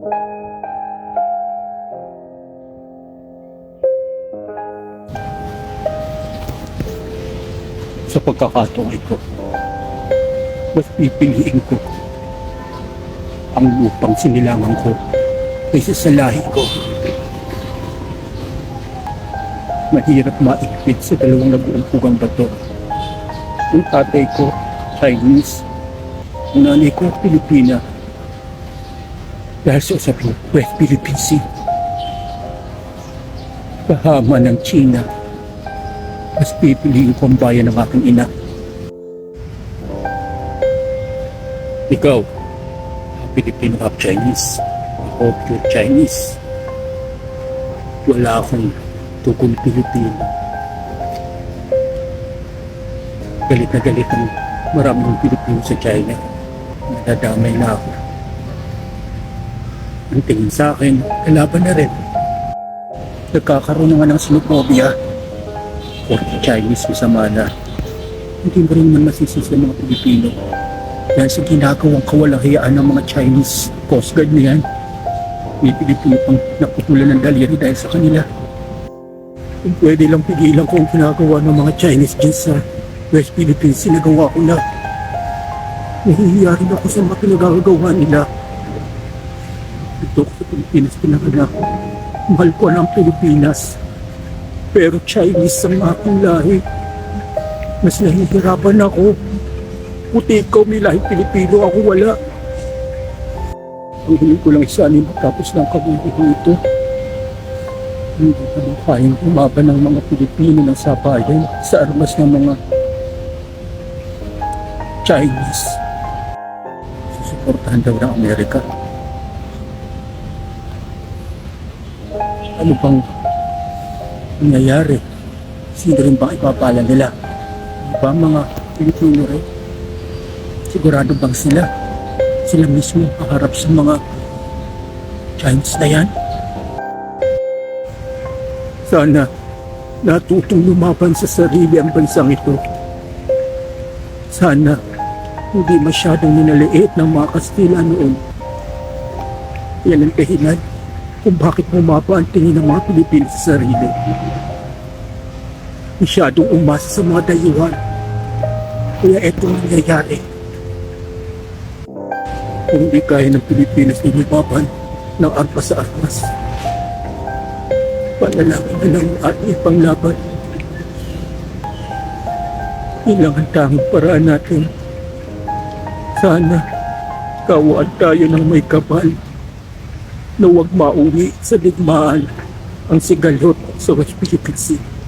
Sa pagkakataon ito, mas pipiliin ko ang lupang sinilangan ko kaysa sa lahi ko. Mahirap maipit sa dalawang nag-uumpugang bato. Ang tatay ko, Chinese. Ang nanay ko, Pilipina. Dahil sa usaping West Philippine Sea. Kahama ng China. Mas pipiliin ko ang bayan ng aking ina. Ikaw, Filipino half Chinese. Ako pure Chinese. Wala akong tukong Pilipino. Galit na galit ang maraming Pilipino sa China. Nadadamay na ako. Ang tingin sa akin, kalaban na rin. Nagkakaroon naman ng sinupobia. Or Chinese masama na. Hindi mo rin man masisisi ang mga Pilipino dahil sa ginagawang kawalahiyaan ng mga Chinese Coast Guard na yan. May Pilipino pang naputulan ng daliri dahil sa kanila. Kung pwede lang pigilan ko ang ginagawa ng mga Chinese dyan sa West Philippines, sinagawa ko na. Nahihiya rin ako sa mga pinagagawa nila. Ito ko sa Pilipinas pinanganak. Mahal ko ng Pilipinas. Pero Chinese ang aking lahi. Mas nahihirapan ako. Puti ikaw may lahing Pilipino, ako wala. Ang huli ko lang isa ni matapos ng kabubuhay ito. Hindi ko na kayang umaban ng mga Pilipino ng sabayan sa armas ng mga Chinese. Susuportahan daw ng Amerika. Ano bang nangyayari? Sino rin bang ipapala nila? Di ba mga Pilipino rin? Sigurado bang sila? Sila mismo kaharap sa mga Chinese na yan? Sana natutong lumaban sa sarili ang bansang ito. Sana hindi masyadong ninaliit ng mga Kastila noon. Yan ang dahilan kung bakit bumaba ang tingin ng mga Pilipino sa sarili. Masyadong umasa sa mga dayuhan. Kaya ito ang nangyayari. Kung hindi kaya ng Pilipinas inibaban ng arpas sa arpas, panalangin na lang ang ating panglaban. Ilang ang tanging paraan natin. Sana kawaan tayo ng may kapal na huwag mauwi sa digmaan ang sigalot sa West Philippine Sea.